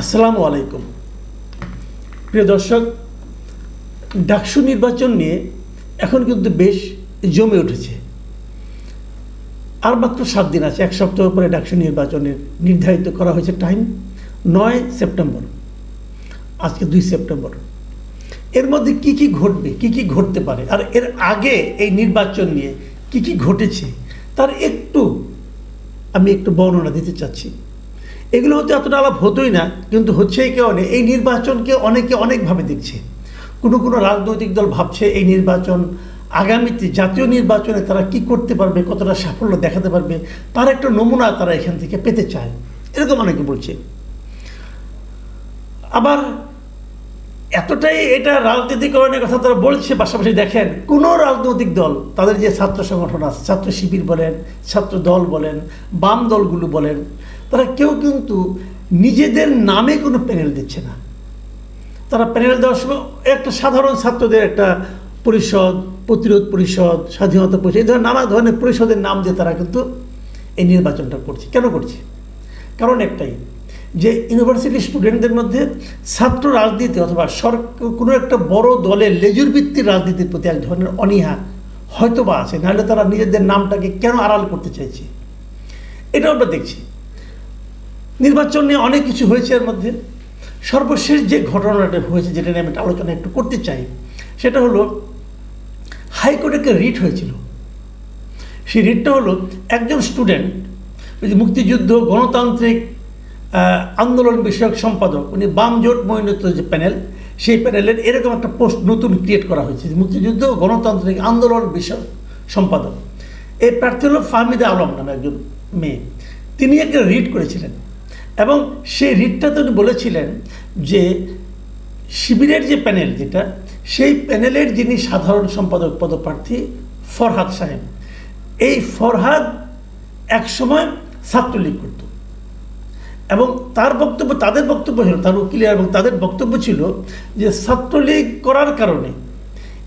আসসালামু আলাইকুম। প্রিয় দর্শক, ডাকসু নির্বাচন নিয়ে এখন কিন্তু বেশ জমে উঠেছে। আর মাত্র সাত দিন আছে, এক সপ্তাহ পরে ডাকসু নির্বাচনের নির্ধারিত করা হয়েছে টাইম, নয় সেপ্টেম্বর। আজকে দুই সেপ্টেম্বর। এর মধ্যে কি কি ঘটবে, কি কি ঘটতে পারে, আর এর আগে এই নির্বাচন নিয়ে কি কি ঘটেছে, তার একটু আমি একটু বর্ণনা দিতে চাচ্ছি। এগুলো হতে এতটা আলাপ হতোই না, কিন্তু হচ্ছে এই কারণে এই নির্বাচনকে অনেকে অনেকভাবে দেখছে। কোনো কোনো রাজনৈতিক দল ভাবছে এই নির্বাচন আগামীতে জাতীয় নির্বাচনে তারা কি করতে পারবে, কতটা সাফল্য দেখাতে পারবে, তার একটা নমুনা তারা এখান থেকে পেতে চায়। এরকম অনেকে বলছে। আবার এতটাই এটা রাজনীতিকরণের কথা তারা বলছে, পাশাপাশি দেখেন, কোনো রাজনৈতিক দল, তাদের যে ছাত্র সংগঠন আছে, ছাত্র শিবির বলেন, ছাত্র দল বলেন, বাম দলগুলো বলেন, তারা কেউ কিন্তু নিজেদের নামে কোনো প্যানেল দিচ্ছে না। তারা প্যানেল দেওয়ার সময় একটা সাধারণ ছাত্রদের একটা পরিষদ, প্রতিরোধ পরিষদ, স্বাধীনতা পরিষদ, এই ধরনের নানা ধরনের পরিষদের নাম দিয়ে তারা কিন্তু এই নির্বাচনটা করছে। কেন করছে? কারণ একটাই যে ইউনিভার্সিটির স্টুডেন্টদের মধ্যে ছাত্র রাজনীতি অথবা সরকার কোনো একটা বড় দলের লেজুর ভিত্তির রাজনীতির প্রতি এক ধরনের অনীহা হয়তো বা আছে, নাহলে তারা নিজেদের নামটাকে কেন আড়াল করতে চাইছে? এটা আমরা দেখছি। নির্বাচন নিয়ে অনেক কিছু হয়েছে এর মধ্যে। সর্বশেষ যে ঘটনাটা হয়েছে, যেটা নিয়ে আমি আলোচনা একটু করতে চাই, সেটা হলো হাইকোর্টে একটা রিট হয়েছিল। সেই রিটটা হলো একজন স্টুডেন্ট মুক্তিযুদ্ধ, গণতান্ত্রিক আন্দোলন বিষয়ক সম্পাদক, উনি বাম জোট যে প্যানেল, সেই প্যানেলের এরকম একটা পোস্ট নতুন ক্রিয়েট করা হয়েছে মুক্তিযুদ্ধ গণতান্ত্রিক আন্দোলন বিষয়ক সম্পাদক। এই প্রার্থী হল ফাহমিদা আলম নামে একজন মেয়ে। তিনি একটা রিড করেছিলেন এবং সেই রিডটা উনি বলেছিলেন যে শিবিরের যে প্যানেল যেটা, সেই প্যানেলের যিনি সাধারণ সম্পাদক পদপ্রার্থী ফরহাদ সাহেব, এই ফরহাদ একসময় ছাত্রলীগ করত। এবং তার বক্তব্য, তাদের বক্তব্য ছিল, তার উকিল এবং তাদের বক্তব্য ছিল যে ছাত্রলীগ করার কারণে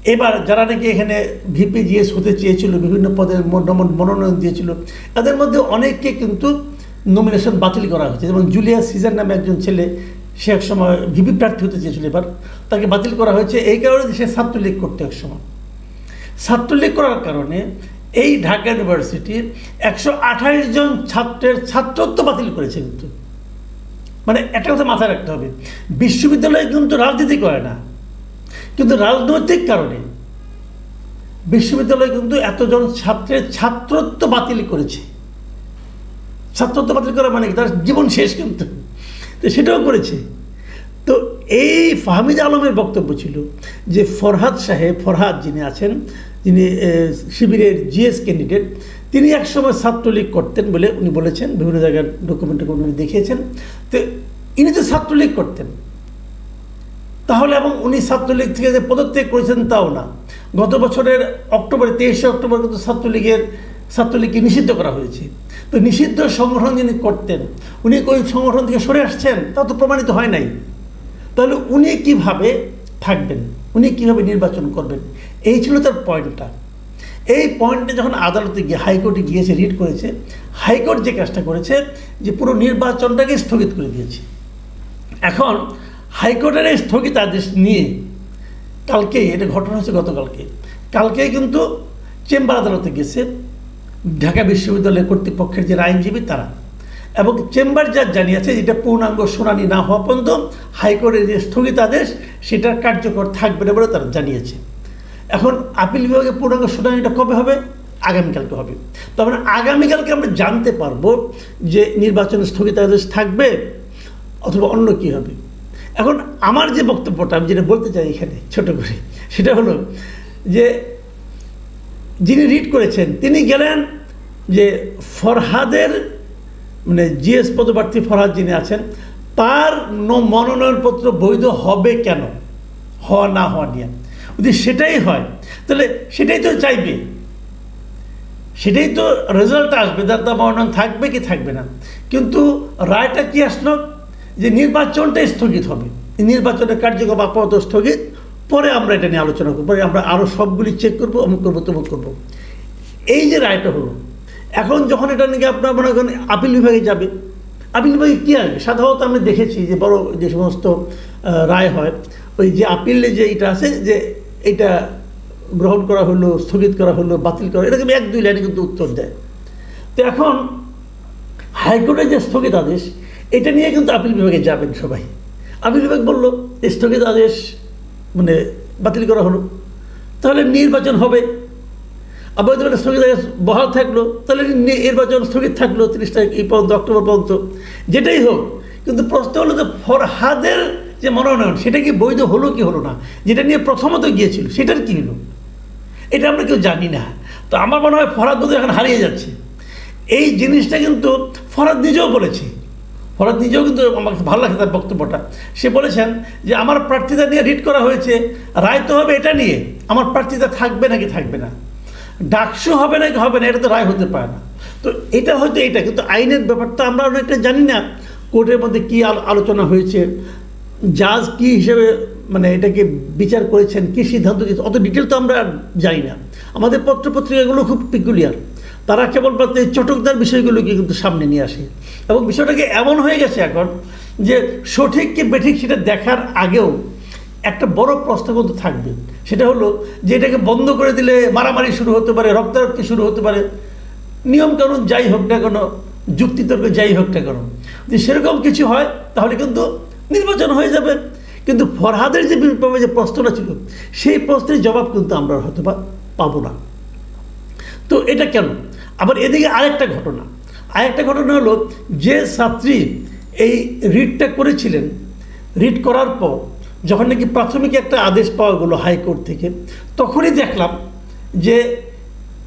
এবার যারা নাকি এখানে ভিপি, জিএস হতে চেয়েছিল, বিভিন্ন পদের মন- মনোনয়ন দিয়েছিল, তাদের মধ্যে অনেককে কিন্তু নমিনেশন বাতিল করা হয়েছে। যেমন জুলিয়া সিজার নামে একজন ছেলে, সে এক সময় ভিপি প্রার্থী হতে চেয়েছিল, এবার তাকে বাতিল করা হয়েছে। এই কারণে সে ছাত্রলীগ করতে এক সময়। ছাত্রলীগ করার কারণে এই ঢাকা ইউনিভার্সিটির একশো আঠাশ জন ছাত্রের ছাত্রত্ব বাতিল করেছে কিন্তু। মানে একটা কথা মাথায় রাখতে হবে। বিশ্ববিদ্যালয় কিন্তু রাজনীতি করে না। কিন্তু রাজনৈতিক কারণে বিশ্ববিদ্যালয় কিন্তু এতজন ছাত্রের ছাত্রত্ব বাতিল করেছে। ছাত্রত্ব বাতিল করা মানে তার জীবন শেষ কিন্তু। তো সেটাও করেছে। তো এই ফাহমিদ আলমের বক্তব্য ছিল যে ফরহাদ সাহেব, ফরহাদ যিনি আছেন যিনি শিবিরের জিএস ক্যান্ডিডেট তিনি একসময় ছাত্রলীগ করতেন বলে উনি বলেছেন, বিভিন্ন জায়গার ডকুমেন্টে উনি দেখিয়েছেন। তো ইনি তো ছাত্রলীগ করতেন, তাহলে এবং উনি ছাত্রলীগ থেকে যে পদত্যাগ করেছেন তাও না। গত বছরের অক্টোবরে, তেইশে অক্টোবর কিন্তু ছাত্রলীগের, ছাত্রলীগকে নিষিদ্ধ করা হয়েছে। তো নিষিদ্ধ সংগঠন যিনি করতেন, উনি ওই সংগঠন থেকে সরে আসছেন? তা তো প্রমাণিত হয় নাই। তাহলে উনি কীভাবে থাকবেন? উনি কীভাবে নির্বাচন করবেন? এই ছিল তার পয়েন্টটা। এই পয়েন্টে যখন আদালতে গিয়ে, হাইকোর্টে গিয়েছে, রিট করেছে, হাইকোর্ট যে কাজটা করেছে, যে পুরো নির্বাচনটাকে স্থগিত করে দিয়েছে। এখন হাইকোর্টের এই স্থগিত আদেশ নিয়ে কালকে, এটা ঘটনা হচ্ছে গতকালকে, কালকে কিন্তু চেম্বার আদালতে গেছে, ঢাকা বিশ্ববিদ্যালয় কর্তৃপক্ষের যে আইনজীবী তারা, এবং চেম্বার যা জানিয়েছে যেটা পূর্ণাঙ্গ শুনানি না হওয়া পর্যন্ত হাইকোর্টের যে স্থগিতাদেশ সেটার কার্যকর থাকবে না বলে তারা জানিয়েছে। এখন আপিল বিভাগে পূর্ণাঙ্গ শুনানিটা কবে হবে? আগামীকালকে হবে। তার মানে আগামীকালকে আমরা জানতে পারব যে নির্বাচনের স্থগিতাদেশ থাকবে অথবা অন্য কী হবে। এখন আমার যে বক্তব্যটা আমি যেটা বলতে চাই এখানে, ছোট করে, সেটা হলো যে যিনি রিড করেছেন, তিনি গেলেন যে ফরহাদের মানে জিএস পদপ্রার্থী ফরহাদ যিনি আছেন, তার মনোনয়নপত্র বৈধ হবে কেন? হওয়া না হওয়া নিয়ে। যদি সেটাই হয়, তাহলে সেটাই তো চাইবে। সেটাই তো রেজাল্ট আসবে, তার মনোনয়ন থাকবে কি থাকবে না। কিন্তু রায়টা কি আসলো? যে নির্বাচনটাই স্থগিত হবে। নির্বাচনের কার্যক্রম আপাতত স্থগিত। পরে আমরা এটা নিয়ে আলোচনা করব। পরে আমরা আরও সবগুলি চেক করব, অমুক করব, তমুক করব। এই যে রায়টা হলো, এখন যখন এটা নাকি আপনার মনে করেন আপিল বিভাগে যাবে, আপিল বিভাগে কী আসবে? সাধারণত আমি দেখেছি যে বড় যে সমস্ত রায় হয়, ওই যে আপিলে যে এটা আছে যে এটা গ্রহণ করা হলো, স্থগিত করা হলো, বাতিল করা এরকম এক, দুই লাইনে কিন্তু উত্তর দেয়। তো এখন হাইকোর্টের যে স্থগিত আদেশ, এটা নিয়ে কিন্তু আপিল বিভাগে যাবেন সবাই। আপিল বিভাগ বলল, স্থগিত আদেশ মানে বাতিল করা হলো। তাহলে নির্বাচন হবে। আবার যদি স্থগিত আদেশ বহাল থাকল, তাহলে নির্বাচন স্থগিত থাকল তিরিশ তারিখ এই পর্যন্ত, অক্টোবর পর্যন্ত। যেটাই হোক, কিন্তু প্রশ্ন হলো যে ফরহাদের যে মনোনয়ন, সেটা কি বৈধ হলো কি হলো না? যেটা নিয়ে প্রথমত গিয়েছিল, সেটার কি হলো? এটা আমরা কেউ জানি না। তো আমার মনে হয় ফরাদ বোধহয় এখন হারিয়ে যাচ্ছে। এই জিনিসটা কিন্তু ফরাদ নিজেও বলেছে। ফরাদ নিজেও কিন্তু আমার ভালো লাগে তার বক্তব্যটা। সে বলেছেন যে, আমার প্রার্থিতা নিয়ে রিট করা হয়েছে। রায় তো হবে এটা নিয়ে। আমার প্রার্থিতা থাকবে নাকি থাকবে না? ডাকসু হবে নাকি হবে না, এটা তো রায় হতে পারে না। তো এটা হয়তো এটা কিন্তু আইনের ব্যাপারটা আমরা অনেকটা জানি না। কোর্টের মধ্যে কী আলো- আলোচনা হয়েছে? জাজ কি হিসেবে মানে এটাকে বিচার করেছেন, কি সিদ্ধান্ত দিয়েছে অত ডিটেল তো আমরা জানি না। আমাদের পত্রপত্রিকাগুলো খুব পিকুলিয়ার তারা কেবলমাত্র এই চটকদার বিষয়গুলোকে কিন্তু সামনে নিয়ে আসে। এবং বিষয়টাকে এমন হয়ে গেছে এখন যে সঠিক কি বেঠিক সেটা দেখার আগেও একটা বড় প্রশ্ন কিন্তু থাকবে। সেটা হলো যে এটাকে বন্ধ করে দিলে মারামারি শুরু হতে পারে, রক্তারক্তি শুরু হতে পারে। নিয়মকানুন যাই হোক না কেন, যুক্তিতর্ক যাই হোক না কেন। যদি সেরকম কিছু হয়, তাহলে কিন্তু নির্বাচন হয়ে যাবে। কিন্তু ফরহাদের যে যে প্রশ্নটা ছিল, সেই প্রশ্নের জবাব কিন্তু আমরা হয়তো বা পাবো না। তো এটা কেন? আবার এদিকে আরেকটা ঘটনা। আরেকটা ঘটনা হলো, যে ছাত্রী এই রিটটা করেছিলেন, রিট করার পর যখন নাকি প্রাথমিক একটা আদেশ পাওয়া গেলো হাইকোর্ট থেকে, তখনই দেখলাম যে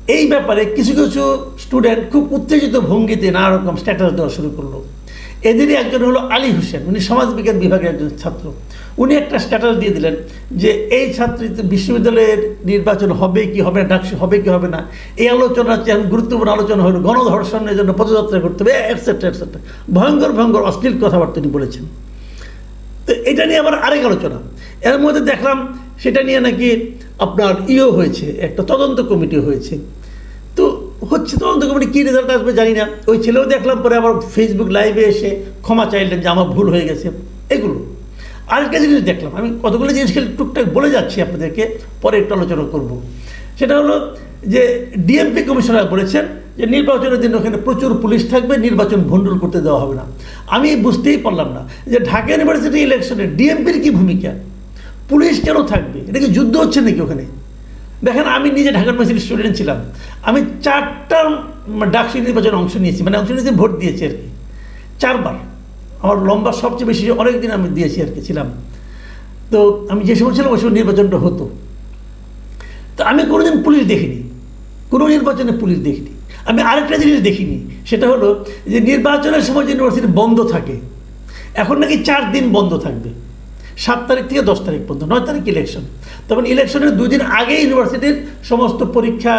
এই ব্যাপারে কিছু কিছু স্টুডেন্ট খুব উত্তেজিত ভঙ্গিতে নানা রকম স্ট্যাটাস দেওয়া শুরু করল। এদেরই একজন হলো আলী হোসেন, উনি সমাজবিজ্ঞান বিভাগের একজন ছাত্র। উনি একটা স্ট্যাটাস দিয়ে দিলেন যে এই ছাত্রী বিশ্ববিদ্যালয়ের নির্বাচন হবে কি হবে না হবে কি হবে না, এই আলোচনা গুরুত্বপূর্ণ আলোচনা হলো, গণধর্ষণের জন্য পদযাত্রা করতে হবে এটসেট্রা এটসেট্রা ভয়ঙ্কর ভয়ঙ্কর, অশ্লীল কথাবার্তা তিনি বলেছেন। তো এটা নিয়ে আবার আরেক আলোচনা। এর মধ্যে দেখলাম সেটা নিয়ে নাকি আপনার ইও হয়েছে, একটা তদন্ত কমিটি হয়েছে। হচ্ছে তদন্ত কমিটি কী রেজাল্ট আসবে জানি না। ওই ছেলেও দেখলাম পরে আবার ফেসবুক লাইভে এসে ক্ষমা চাইলেন যে আমার ভুল হয়ে গেছে। এগুলো। আরেকটা জিনিস দেখলাম। আমি কতগুলো জিনিস টুকটাক বলে যাচ্ছি আপনাদেরকে, পরে একটু আলোচনা করব। সেটা হলো যে ডিএমপি কমিশনার বলেছেন যে নির্বাচনের দিন ওখানে প্রচুর পুলিশ থাকবে, নির্বাচন ভণ্ডুল করতে দেওয়া হবে না। আমি বুঝতেই পারলাম না যে ঢাকা ইউনিভার্সিটি ইলেকশনে ডিএমপির কী ভূমিকা? পুলিশ কেন থাকবে? এটা কি যুদ্ধ হচ্ছে নাকি ওখানে? দেখেন, আমি নিজে ঢাকা ইউনিভার্সিটির স্টুডেন্ট ছিলাম। আমি চারটা ডাকসি নির্বাচনে অংশ নিয়েছি মানে অংশ নিয়েছি, ভোট দিয়েছি আর কি। চারবার। আমার লম্বা সবচেয়ে বেশি অনেক দিন আমি দিয়েছি আর কি, ছিলাম। তো আমি যে সময় ছিলাম, ওই সময় নির্বাচনটা হতো। তো আমি কোনোদিন পুলিশ দেখিনি। কোনো নির্বাচনে পুলিশ দেখিনি। আমি আরেকটা জিনিস দেখিনি, সেটা হলো যে নির্বাচনের সময় যে ইউনিভার্সিটি বন্ধ থাকে, এখন নাকি চার দিন বন্ধ থাকবে। সাত তারিখ থেকে দশ তারিখ পর্যন্ত, নয় তারিখ ইলেকশন তখন ইলেকশনের দুই দিন আগে ইউনিভার্সিটির সমস্ত পরীক্ষা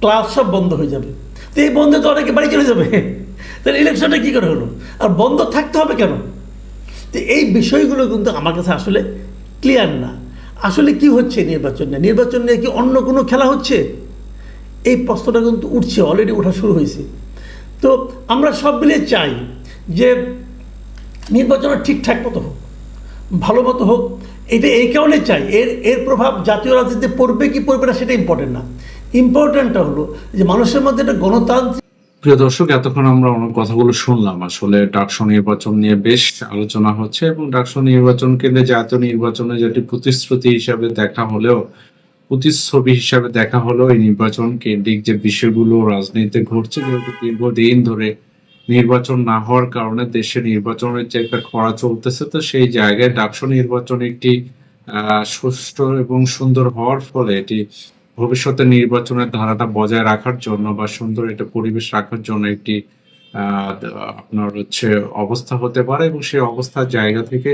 ক্লাস সব বন্ধ হয়ে যাবে। তো এই বন্ধে তো অনেকে বাড়ি চলে যাবে। তাহলে ইলেকশনটা কী করে হলো? আর বন্ধ থাকতে হবে কেন? তো এই বিষয়গুলো কিন্তু আমার কাছে আসলে ক্লিয়ার না। আসলে কি হচ্ছে নির্বাচন নিয়ে? নির্বাচন নিয়ে কি অন্য কোনো খেলা হচ্ছে? এই প্রশ্নটা কিন্তু উঠছে অলরেডি ওঠা শুরু হয়েছে। তো আমরা সব মিলিয়ে চাই যে নির্বাচনটা ঠিকঠাক মতো হোক। ভালো মতো হোক এটা এই কারণে চাই, এর এর প্রভাব জাতীয় রাজনীতিতে পড়বে কি পড়বে না সেটা ইম্পর্টেন্ট না। ইম্পর্টেন্টটা হলো যে মানুষের মধ্যে একটা গণতান্ত্রিক প্রিয় দর্শক, এতক্ষণ আমরা অনেক কথাগুলো শুনলাম। আসলে ডাকসু নির্বাচন নিয়ে বেশ আলোচনা হচ্ছে এবং ডাকসু নির্বাচন কেন্দ্রে জাতীয় নির্বাচনে যেটি প্রতিশ্রুতি হিসাবে দেখা হলেও প্রতিচ্ছবি হিসাবে দেখা হলেও এই নির্বাচন কেন্দ্রিক যে বিষয়গুলো, রাজনীতিতে ঘটছে, যেহেতু দীর্ঘদিন ধরে নির্বাচন না হওয়ার কারণে দেশে নির্বাচনের যে একটা খরা চলতেছে, তো সেই জায়গায় ডাকসু নির্বাচন একটি সুষ্ঠু এবং সুন্দর হওয়ার ফলে এটি ভবিষ্যতে নির্বাচনের ধারাটা বজায় রাখার জন্য বা সুন্দর একটা পরিবেশ রাখার জন্য একটি আপনার হচ্ছে অবস্থা হতে পারে এবং সেই অবস্থার জায়গা থেকে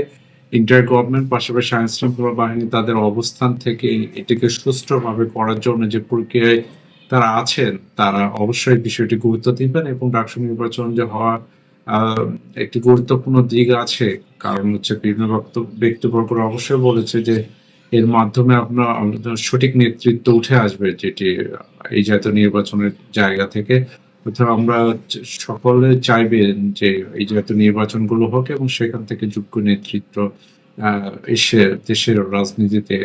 ইন্টার গভর্নমেন্ট পাশাপাশি আইন শৃঙ্খলা বাহিনী তাদের অবস্থান থেকে এটিকে সুষ্ঠুভাবে করার জন্য যে প্রক্রিয়ায় তারা আছেন, তারা অবশ্যই বিষয়টি গুরুত্ব দিবেন এবং ডাকসু নির্বাচন যে হওয়া একটি গুরুত্বপূর্ণ দিক আছে। কারণ হচ্ছে বিভিন্ন ব্যক্তিবর্গরা অবশ্যই বলেছে যে এর মাধ্যমে আপনার সঠিক নেতৃত্ব উঠে আসবে যেটি এই জাতীয় নির্বাচনের জায়গা থেকে। অথবা আমরা সকলে চাইবেন যে এই জাতীয় নির্বাচনগুলো হোক এবং সেখান থেকে যোগ্য নেতৃত্ব এসে দেশের রাজনীতিতে